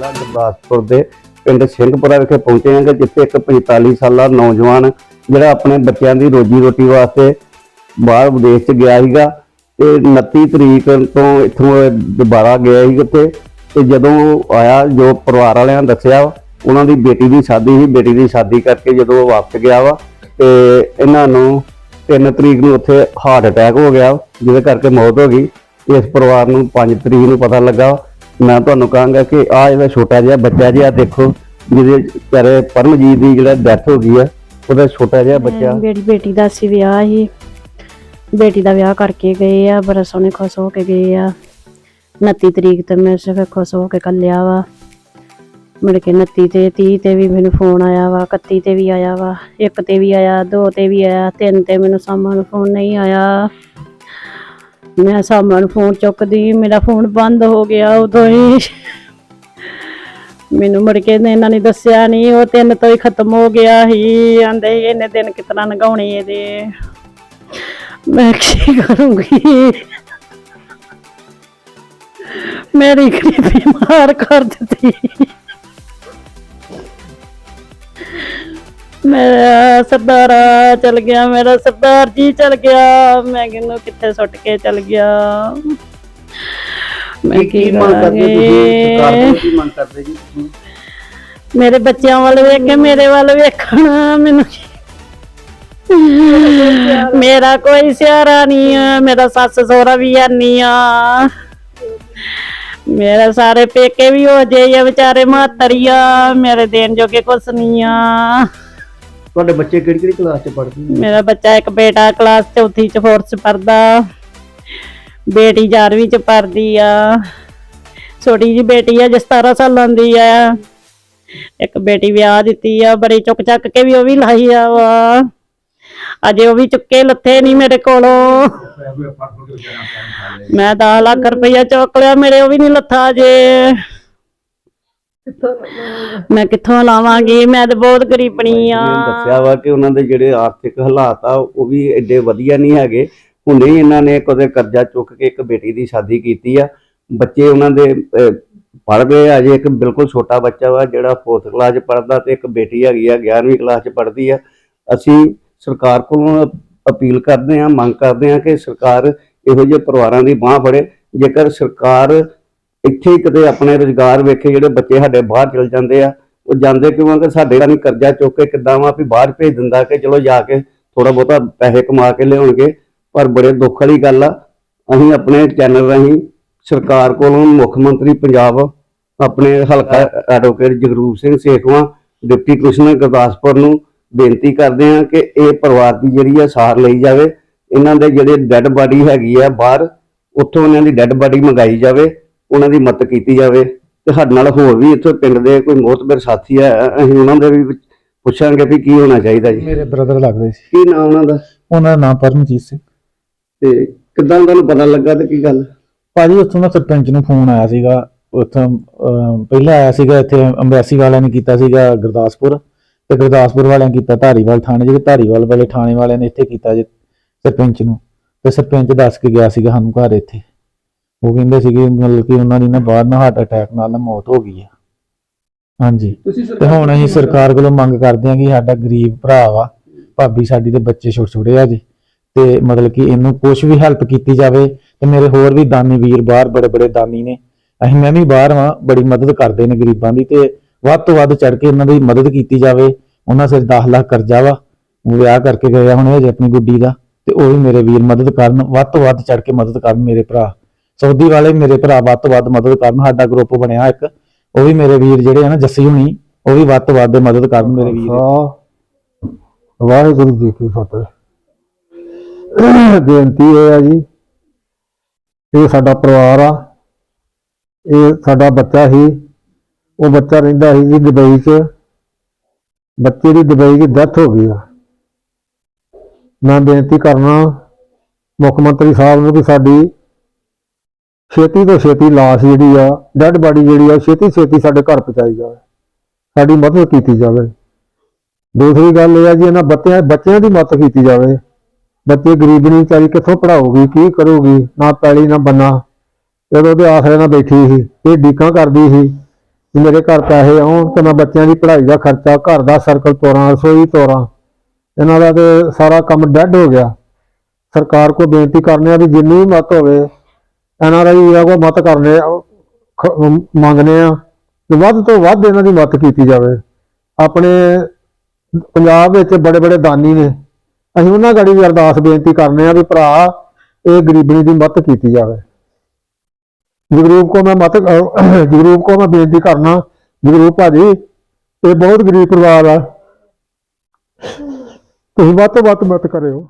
ਜ਼ਿਲ੍ਹਾ ਗੁਰਦਾਸਪੁਰ ਦੇ ਪਿੰਡ ਸਿੰਘਪੁਰਾ ਵਿਖੇ ਪਹੁੰਚੇ ਹਾਂ ਕਿ ਜਿੱਥੇ ਇੱਕ 45 ਸਾਲਾ ਨੌਜਵਾਨ ਜਿਹੜਾ ਆਪਣੇ ਬੱਚਿਆਂ ਦੀ ਰੋਜੀ ਰੋਟੀ ਵਾਸਤੇ ਬਾਹਰ ਵਿਦੇਸ਼ 'ਚ ਗਿਆ ਸੀਗਾ ਤੇ 29 ਤਰੀਕ ਤੋਂ ਇੱਥੋਂ ਦੁਬਾਰਾ ਗਿਆ ਸੀ ਉੱਥੇ ਤੇ ਜਦੋਂ ਆਇਆ, ਜੋ ਪਰਿਵਾਰ ਵਾਲਿਆਂ ਨੇ ਦੱਸਿਆ, ਉਹਨਾਂ ਦੀ ਬੇਟੀ ਦੀ ਸ਼ਾਦੀ ਸੀ, ਬੇਟੀ ਦੀ ਸ਼ਾਦੀ ਕਰਕੇ ਜਦੋਂ ਉਹ ਵਾਪਸ ਗਿਆ ਵਾ ਤੇ ਇਹਨਾਂ ਨੂੰ 3 ਤਰੀਕ ਨੂੰ ਉੱਥੇ ਹਾਰਟ ਅਟੈਕ ਹੋ ਗਿਆ, ਜਿਹਦੇ ਕਰਕੇ ਮੌਤ ਹੋ ਗਈ। ਇਸ ਪਰਿਵਾਰ ਨੂੰ 5 ਤਰੀਕ ਨੂੰ ਪਤਾ ਲੱਗਾ ਮੈਂ ਤੁਹਾਨੂੰ ਕਹਾਂਗਾ ਕਿ ਆ ਜਿਹੜਾ ਛੋਟਾ ਜਿਹਾ ਬੱਚਾ ਜਿਹਾ ਦੇਖੋ ਜਿਹਦੇ ਵਿਚਾਰੇ ਪਰਮਜੀਤ ਦੀ ਜਿਹੜਾ ਡੈਥ ਹੋ ਗਈ ਆ ਉਹਦਾ ਛੋਟਾ ਜਿਹਾ ਬੱਚਾ। ਮੇਰੀ ਬੇਟੀ ਦਾ ਸੀ ਵਿਆਹ ਸੀ ਬੇਟੀ ਦਾ ਵਿਆਹ ਕਰਕੇ ਗਏ ਆ ਬੜਾ ਸੋਹਣੇ ਖੁਸ਼ ਹੋ ਕੇ ਗਏ ਆ। 29 ਤਰੀਕ ਤੇ ਮੈਂ ਸਿਰ ਖੁਸ਼ ਹੋ ਕੇ ਕੱਲਿਆ ਵਾ। ਮੁੜ ਕੇ 29 ਤੇ 30 ਤੇ ਵੀ ਮੈਨੂੰ ਫੋਨ ਆਇਆ ਵਾ 31 ਤੇ ਵੀ ਆਇਆ ਵਾ ਇੱਕ ਤੇ ਵੀ ਆਇਆ ਦੋ ਤੇ ਵੀ ਆਇਆ ਤਿੰਨ ਤੇ ਮੈਨੂੰ ਸਾਮਾਂ ਨੂੰ ਫੋਨ ਨਹੀਂ ਆਇਆ। ਮੈਂ ਸਾਮਾਂ ਫੋਨ ਚੁੱਕਦੀ, ਮੇਰਾ ਫੋਨ ਬੰਦ ਹੋ ਗਿਆ ਉਦੋਂ ਹੀ। ਮੈਨੂੰ ਮੁੜ ਕੇ ਇਹਨਾਂ ਨੇ ਦੱਸਿਆ ਨਹੀਂ, ਉਹ ਤਿੰਨ ਤੋਂ ਹੀ ਖਤਮ ਹੋ ਗਿਆ ਸੀ। ਆਂਦੇ ਇਹਨੇ ਦਿਨ ਕਿਤਨਾ ਲੰਘਾਉਣੇ ਇਹਦੇ। ਮੈਂ ਕੀ ਕਰੂੰਗੀ? ਮੇਰੀ ਗਰੀਬੀ ਮਾਰ ਕਰ ਦਿੱਤੀ। ਮੈਂ ਮੇਰਾ ਸਰਦਾਰਾ ਚਲ ਗਿਆ ਮੇਰਾ ਸਰਦਾਰ ਜੀ ਚਲ ਗਿਆ। ਮੈਂ ਕਿਹਨੂੰ ਕਿੱਥੇ ਸੁੱਟ ਕੇ ਚਲ ਗਿਆ? ਮੈਂ ਕੀ ਮੰਗ ਕਰਦੇ ਤੁਸੀਂ? ਸਰਕਾਰ ਤੋਂ ਕੀ ਮੰਗ ਕਰਦੇ ਜੀ? ਤੁਸੀਂ? ਮੇਰੇ ਬੱਚਿਆਂ ਵੱਲ ਵੇਖ ਕੇ ਮੇਰੇ ਵੱਲ ਵੇਖਣਾ ਮੈਨੂੰ ਮੇਰਾ ਕੋਈ ਸਿਆਰਾ ਨਹੀਂ ਆ ਮੇਰਾ ਸੱਸ ਸਹੁਰਾ ਵੀ ਹੈ ਨਹੀਂ ਆ। ਮੇਰੇ ਸਾਰੇ ਪੇਕੇ ਵੀ ਹੋ ਜੇ ਆ ਵਿਚਾਰੇ ਮਾਤਰੀਆ ਮੇਰੇ ਦੇਣ ਜੋਗੇ ਕੁਛ ਨਹੀਂ ਆ। ਤੁਹਾਡੇ ਬੱਚੇ ਕਿਹੜੀ ਕਿਹੜੀ ਕਲਾਸ 'ਚ ਪੜ੍ਹਦੇ ਨੇ? ਮੇਰਾ ਬੱਚਾ ਇੱਕ ਬੇਟਾ ਕਲਾਸ ਚੌਥੀ ਚ ਫੋਰਥ ਚ ਪੜਦਾ ਬੇਟੀ 11ਵੀਂ ਚ ਪੜਦੀ ਆ। ਛੋਟੀ ਜੀ ਬੇਟੀ ਆ ਜਿਸ 17 ਸਾਲਾਂ ਦੀ ਆ। ਇੱਕ ਬੇਟੀ ਵਿਆਹ ਦਿੱਤੀ ਆ, ਬੜੀ ਚੁੱਕ ਚੱਕ ਕੇ ਵੀ ਉਹ ਵੀ ਲਾਈ ਆ ਵਾ। ਅਜੇ ਉਹ ਵੀ ਚੁੱਕੇ, ਲੱਥੇ ਨਹੀਂ ਮੇਰੇ ਕੋਲੋਂ। ਮੈਂ 10 ਲੱਖ ਰੁਪਈਆ ਚੁੱਕ ਲਿਆ, ਮੇਰੇ ਉਹ ਵੀ ਨਹੀਂ ਲੱਥਾ ਅਜੇ। ਮੈਂ ਕਿੱਥੋਂ ਲਾਵਾਂਗੀ? ਮੈਂ ਤਾਂ ਬਹੁਤ ਗਰੀਬਣੀ ਆ। ਦੱਸਿਆ ਵਾ ਕਿ ਉਹਨਾਂ ਦੇ ਜਿਹੜੇ ਆਰਥਿਕ ਹਾਲਾਤ ਆ ਉਹ ਵੀ ਐਡੇ ਵਧੀਆ ਨਹੀਂ ਹੈਗੇ। ਹੁਣੇ ਇਹਨਾਂ ਨੇ ਕਦੇ ਕਰਜ਼ਾ ਚੁੱਕ ਕੇ ਇੱਕ ਬੇਟੀ ਦੀ ਸ਼ਾਦੀ ਕੀਤੀ ਆ। ਬੱਚੇ ਉਹਨਾਂ ਦੇ ਪੜ੍ਹਦੇ ਆ ਅਜੇ ਇੱਕ ਬਿਲਕੁਲ ਛੋਟਾ ਬੱਚਾ ਵਾ ਜਿਹੜਾ 4th ਕਲਾਸ 'ਚ ਪੜ੍ਹਦਾ ਤੇ ਇੱਕ ਬੇਟੀ ਹੈਗੀ ਆ 11ਵੀਂ ਕਲਾਸ 'ਚ ਪੜ੍ਹਦੀ ਆ। ਅਸੀਂ ਸਰਕਾਰ ਕੋਲੋਂ ਅਪੀਲ ਕਰਦੇ ਆ ਮੰਗ ਕਰਦੇ ਆ ਕਿ ਸਰਕਾਰ ਇਹੋ ਜਿਹੇ ਪਰਿਵਾਰਾਂ ਦੀ ਬਾਹ ਫੜੇ। ਜੇਕਰ ਸਰਕਾਰ ਇੱਥੇ ਹੀ ਕਿਤੇ ਆਪਣੇ ਰੁਜ਼ਗਾਰ ਵੇਖੇ ਜਿਹੜੇ ਬੱਚੇ ਸਾਡੇ ਬਾਹਰ ਚਲ ਜਾਂਦੇ ਆ, ਉਹ ਜਾਂਦੇ ਕਿਉਂ ਕਿ ਸਾਡੇ ਨਾਲ ਕਰਜ਼ਾ ਚੁੱਕ ਕੇ ਕਿੱਦਾਂ ਵਾ ਵੀ ਬਾਹਰ ਭੇਜ ਦਿੰਦਾ ਕਿ ਚਲੋ ਜਾ ਕੇ ਥੋੜਾ ਬਹੁਤਾ ਪੈਸੇ ਕਮਾ ਕੇ ਲਿਆਉਣਗੇ, ਪਰ ਬੜੇ ਦੁੱਖ ਵਾਲੀ ਗੱਲ ਆ। ਅਸੀਂ ਆਪਣੇ ਚੈਨਲ ਰਾਹੀਂ ਸਰਕਾਰ ਕੋਲੋਂ ਮੁੱਖ ਮੰਤਰੀ ਪੰਜਾਬ, ਆਪਣੇ ਹਲਕਾ advocate Jagroop Singh Sekhwan, deputy commissioner Gurdaspur ਨੂੰ ਬੇਨਤੀ ਕਰਦੇ ਹਾਂ ਕਿ ਇਹ ਪਰਿਵਾਰ ਦੀ ਜਿਹੜੀ ਆ ਸਾਰ ਲਈ ਜਾਵੇ। ਇਹਨਾਂ ਦੇ ਜਿਹੜੇ ਡੈੱਡ ਬਾਡੀ ਹੈਗੀ ਆ ਬਾਹਰ, ਉੱਥੋਂ ਇਹਨਾਂ ਦੀ ਡੈੱਡ ਬਾਡੀ ਮੰਗਾਈ ਜਾਵੇ। ਉਹਨਾਂ ਦੀ ਮਦਦ ਕੀਤੀ ਜਾਵੇ ਤੇ ਸਾਡੇ ਨਾਲ ਹੋਰ ਵੀ ਇੱਥੇ ਪਿੰਡ ਦੇ ਕੋਈ ਮੋਤਬਰ ਸਾਥੀ ਹੈ ਅਸੀਂ ਉਹਨਾਂ ਦੇ ਵੀ ਪੁੱਛਾਂਗੇ ਵੀ ਕੀ ਹੋਣਾ ਚਾਹੀਦਾ ਜੀ। ਮੇਰੇ ਬ੍ਰਦਰ ਲੱਗਦੇ ਸੀ। ਕੀ ਨਾਮ ਉਹਨਾਂ ਦਾ? ਉਹਨਾਂ ਦਾ ਨਾਮ ਪਰਮਜੀਤ ਸਿੰਘ। ਤੇ ਕਿੱਦਾਂ ਤੁਹਾਨੂੰ ਪਤਾ ਲੱਗਾ ਤੇ ਕੀ ਗੱਲ? ਭਾਜੀ ਉੱਥੋਂ ਦਾ ਸਰਪੰਚ ਨੂੰ ਫੋਨ ਆਇਆ ਸੀਗਾ। ਉੱਥੋਂ ਪਹਿਲਾਂ ਆਇਆ ਸੀਗਾ ਇੱਥੇ ਅੰਬੈਸੀ ਵਾਲਿਆਂ ਨੇ ਕੀਤਾ ਸੀਗਾ ਗੁਰਦਾਸਪੁਰ। ਤੇ ਗੁਰਦਾਸਪੁਰ ਵਾਲਿਆਂ ਨੇ ਕੀਤਾ ਧਾਰੀਵਾਲ ਥਾਣੇ ਜਿਹੜੇ ਧਾਰੀਵਾਲ ਵਾਲੇ ਥਾਣੇ ਵਾਲਿਆਂ ਨੇ ਇੱਥੇ ਕੀਤਾ ਜੀ ਸਰਪੰਚ ਨੂੰ। ਤੇ ਸਰਪੰਚ ਦੱਸ ਕੇ ਗਿਆ ਸੀਗਾ ਸਾਨੂੰ ਘਰ ਇੱਥੇ। ਉਹ ਕਹਿੰਦੇ ਸੀਗੇ ਮਤਲਬ ਕਿ ਉਹਨਾਂ ਦੀ ਨਾ ਬਾਹਰ ਨਾ ਹਾਰਟ ਅਟੈਕ ਨਾਲ ਨਾ ਮੌਤ ਹੋ ਗਈ ਆ। ਹਾਂਜੀ। ਤੁਸੀਂ ਤੇ ਹੁਣ ਅਸੀਂ ਸਰਕਾਰ ਕੋਲੋਂ ਮੰਗ ਕਰਦੇ ਹਾਂ ਕਿ ਸਾਡਾ ਗਰੀਬ ਭਰਾ ਵਾ ਭਾਬੀ ਸਾਡੀ ਦੇ ਬੱਚੇ ਛੋਟੇ ਛੋਟੇ ਆ ਜੀ ਤੇ ਮਤਲਬ ਕਿ ਇਹਨੂੰ ਕੁਝ ਵੀ ਹੈਲਪ ਕੀਤੀ ਜਾਵੇ ਤੇ ਮੇਰੇ ਹੋਰ ਵੀ ਦਾਨੀ ਵੀਰ ਬਾਹਰ ਬੜੇ ਬੜੇ ਦਾਨੀ ਨੇ ਅਸੀਂ ਮੈਂ ਵੀ ਬਾਹਰ ਵਾਂ ਬੜੀ ਮਦਦ ਕਰਦੇ ਨੇ ਗਰੀਬਾਂ ਦੀ ਤੇ ਵੱਧ ਤੋਂ ਵੱਧ ਚੜ ਕੇ ਇਹਨਾਂ ਦੀ ਮਦਦ ਕੀਤੀ ਜਾਵੇ ਉਹਨਾਂ ਸਿਰ 10 ਲੱਖ ਕਰਜ਼ਾ ਵਾ ਉਹ ਵਿਆਹ ਕਰਕੇ ਗਏ ਆ ਹੁਣ ਹਜੇ ਆਪਣੀ ਗੁੱਡੀ ਦਾ ਤੇ ਉਹ ਵੀ ਮੇਰੇ ਵੀਰ ਮਦਦ ਕਰਨ ਵੱਧ ਤੋਂ ਵੱਧ ਚੜ ਕੇ ਮਦਦ ਕਰਨ ਮੇਰੇ ਭਰਾ। ਸੌਦੀ ਵਾਲੇ ਮੇਰੇ ਭਰਾ ਵੱਧ ਤੋਂ ਵੱਧ ਮਦਦ ਕਰਨ, ਸਾਡਾ ਗਰੁੱਪ ਬਣਿਆ ਇੱਕ। ਉਹ ਵੀ ਮੇਰੇ ਵੀਰ ਜਿਹੜੇ ਆ ਨਾ, ਜੱਸੀ ਹੁਣੀ, ਉਹ ਵੀ ਵੱਧ ਤੋਂ ਵੱਧ ਮਦਦ ਕਰਨ ਮੇਰੇ ਵੀਰ। ਵਾਹਿਗੁਰੂ ਜੀ ਕੀ ਫਤਿਹ। ਬੇਨਤੀ ਇਹ ਆ ਜੀ, ਇਹ ਸਾਡਾ ਪਰਿਵਾਰ ਆ, ਇਹ ਸਾਡਾ ਬੱਚਾ ਸੀ। ਉਹ ਬੱਚਾ ਰਹਿੰਦਾ ਸੀ ਜੀ ਦੁਬਈ 'ਚ। ਬੱਚੇ ਦੀ ਦੁਬਈ 'ਚ ਡੈਥ ਹੋ ਗਈ ਆ। ਮੈਂ ਬੇਨਤੀ ਕਰਨਾ ਮੁੱਖ ਮੰਤਰੀ ਸਾਹਿਬ ਨੂੰ ਕਿ ਸਾਡੀ ਛੇਤੀ ਤੋਂ ਛੇਤੀ ਲਾਸ਼ ਜਿਹੜੀ ਆ ਡੈਡ ਬਾਡੀ ਜਿਹੜੀ ਆ ਛੇਤੀ ਛੇਤੀ ਸਾਡੇ ਘਰ ਪਹੁੰਚਾਈ ਜਾਵੇ। ਸਾਡੀ ਮਦਦ ਕੀਤੀ ਜਾਵੇ। ਦੂਸਰੀ ਗੱਲ ਇਹ ਆ ਜੀ, ਇਹਨਾਂ ਬੱਚਿਆਂ ਬੱਚਿਆਂ ਦੀ ਮਦਦ ਕੀਤੀ ਜਾਵੇ। ਬੱਚੇ ਗਰੀਬਣੀ ਵਿਚਾਰੀ ਕਿੱਥੋਂ ਪੜਾਉਗੀ ਕੀ ਕਰੂਗੀ, ਨਾ ਪੈਲੀ, ਨਾ ਬੰਨਾ। ਜਦੋਂ ਉਹਦੇ ਆਸਰੇ ਨਾਲ ਬੈਠੀ ਸੀ, ਇਹ ਡੀਕਾਂ ਕਰਦੀ ਸੀ ਵੀ ਮੇਰੇ ਘਰ ਪੈਸੇ ਆਉਣ ਤੇ ਮੈਂ ਬੱਚਿਆਂ ਦੀ ਪੜ੍ਹਾਈ ਦਾ ਖਰਚਾ, ਘਰ ਦਾ ਸਰਕਲ ਤੋਰਾਂ, ਰਸੋਈ ਤੋਰਾਂ। ਇਹਨਾਂ ਦਾ ਤੇ ਸਾਰਾ ਕੰਮ ਡੈੱਡ ਹੋ ਗਿਆ। ਸਰਕਾਰ ਕੋ ਬੇਨਤੀ ਕਰਨੇ ਆ ਵੀ ਜਿੰਨੀ ਵੀ ਮਤ ਹੋਵੇ ਐਨਆਰਆਈ ਵੀਰਾਂ ਕੋ ਮਤ ਕਰਨੇ ਮੰਗਨੇ ਆ ਕਿ ਵੱਧ ਤੋਂ ਵੱਧ ਇਹਨਾਂ ਦੀ ਮਤ ਕੀਤੀ ਜਾਵੇ। ਆਪਣੇ ਪੰਜਾਬ ਵਿੱਚ ਬੜੇ ਬੜੇ ਦਾਨੀ ਨੇ। ਅਸੀਂ ਉਹਨਾਂ ਗਾੜੀ ਵੀ ਅਰਦਾਸ ਬੇਨਤੀ ਕਰਨੇ ਆ ਵੀ ਭਰਾ, ਇਹ ਗਰੀਬਣੀ ਦੀ ਮਤ ਕੀਤੀ ਜਾਵੇ। ਜਗਰੂਪ ਕੋ ਮੈਂ ਮਤ ਜਗਰੂਪ ਕੋ ਮੈਂ ਬੇਨਤੀ ਕਰਨਾ, ਜਗਰੂਪ ਭਾਜੀ, ਇਹ ਬਹੁਤ ਗਰੀਬ ਪਰਿਵਾਰ ਆ। ਤੁਸੀਂ ਵੱਧ ਤੋਂ ਵੱਧ ਮਤ ਕਰਿਓ।